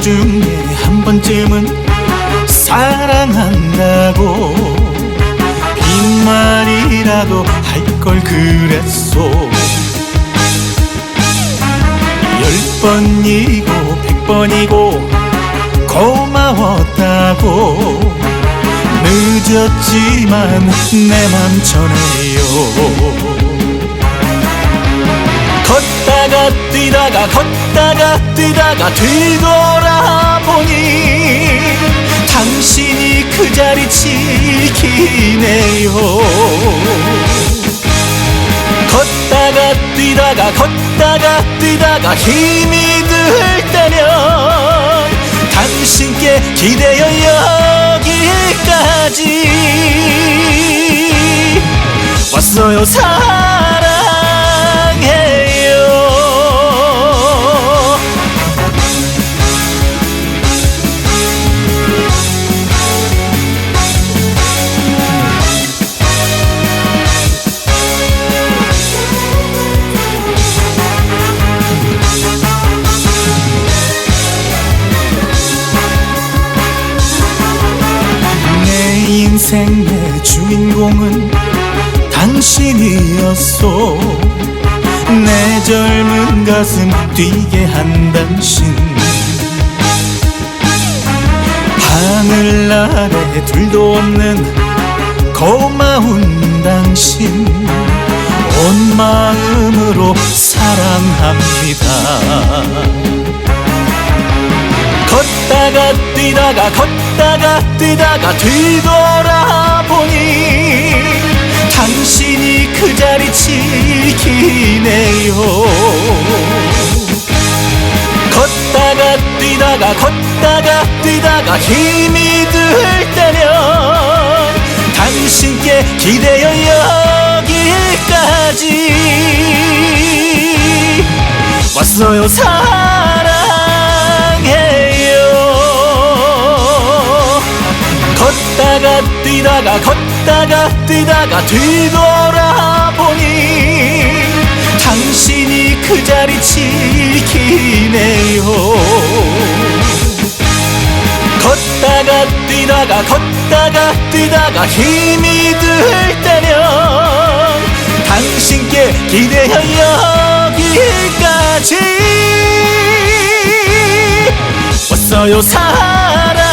중에 한 번쯤은 사랑한다고 빈말이라도 할 걸 그랬소. 열 번이고 백 번이고 고마웠다고 늦었지만 내 맘 전해요. 걷다가 뛰다가 걷다가 뛰다가 뒤돌아보니 당신이 그 자리 지키네요. 걷다가 뛰다가 걷다가 뛰다가 힘이 들 때면 당신께 기대어 여기까지 왔어요 사랑 생의 주인공은 당신이었소. 내 젊은 가슴 뛰게 한 당신. 하늘 아래 둘도 없는 걷다가 뛰다가 걷다가 뛰다가 뒤돌아보니 당신이 그 자리 지키네요. 걷다가 뛰다가 걷다가 뛰다가 힘이 들 때면 당신께 기대어 여기까지. 왔어요 사랑 뛰다가 걷다가 뛰다가 뒤돌아보니 당신이 그 자리 지키네요. 걷다가 뛰다가 걷다가 뛰다가 힘이 들 때면 당신께 기대어 여기까지. 왔어요 사랑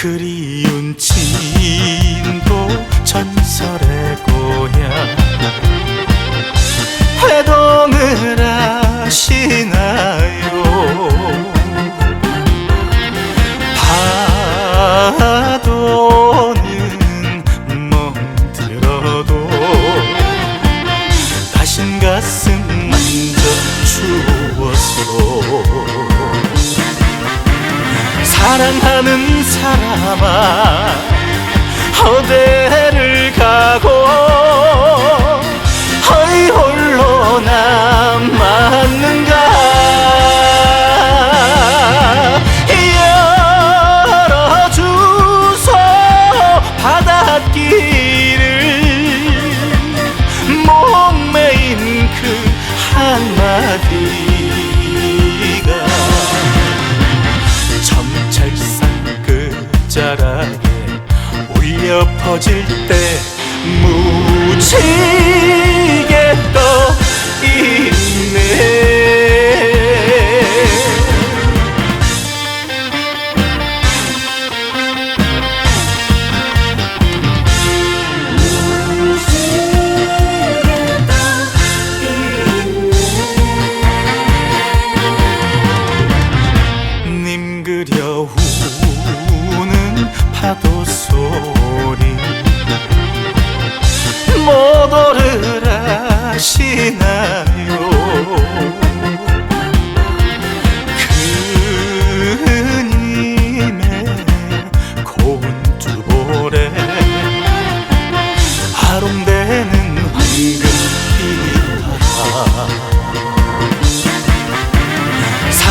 그리 사랑하는 사람아 어디를 가고 퍼질 때 묻히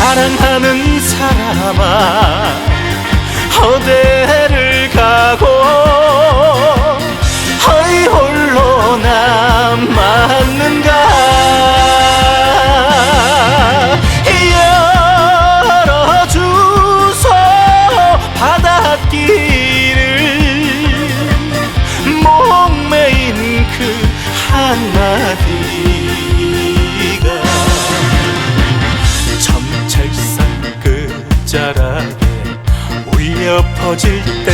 사랑하는 사람아 어디를 가고 허이 홀로 남았는가? 열어주소 바닷길을. 목매인 그 한마디 끝자락에 울려 퍼질 때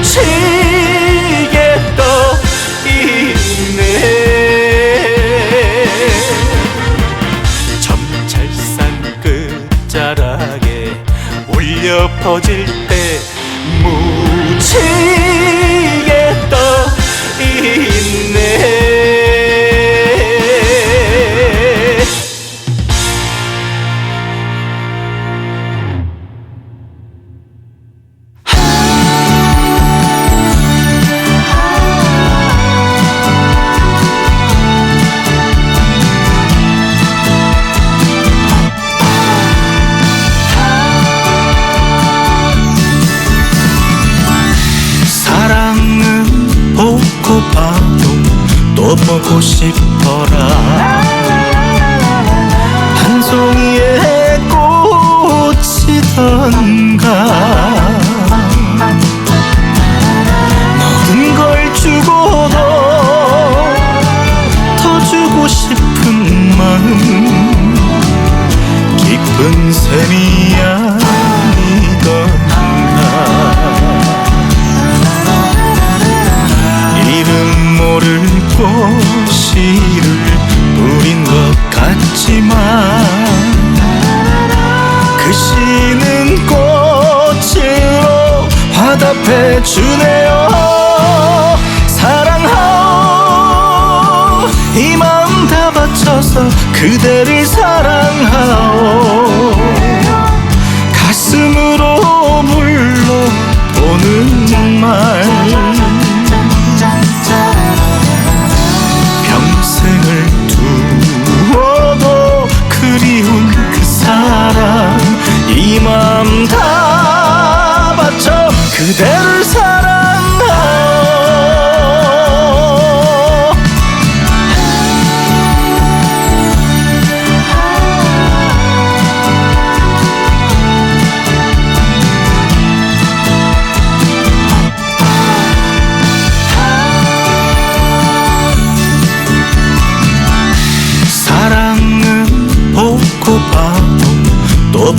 묻히게 떠 보고 싶어라 화답해 주네요. 사랑하오. 이 마음 다 바쳐서 그대를 사랑하오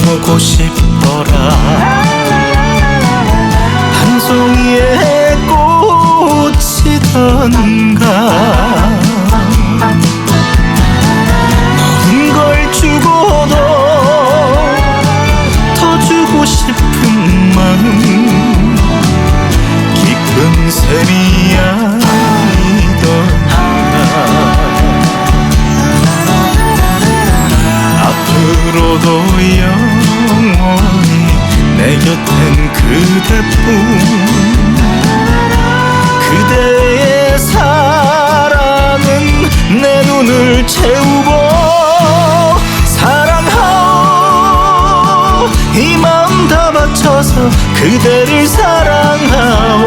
보고 싶어라. 한 송이의 꽃이던가 눈을 채우고 사랑하오. 이 마음 다 바쳐서 그대를 사랑하오.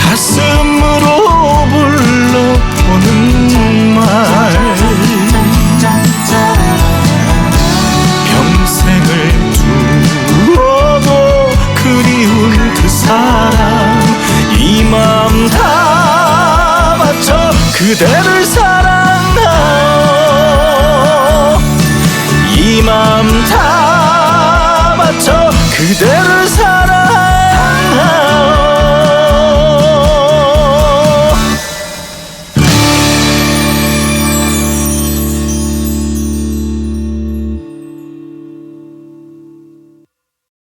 가슴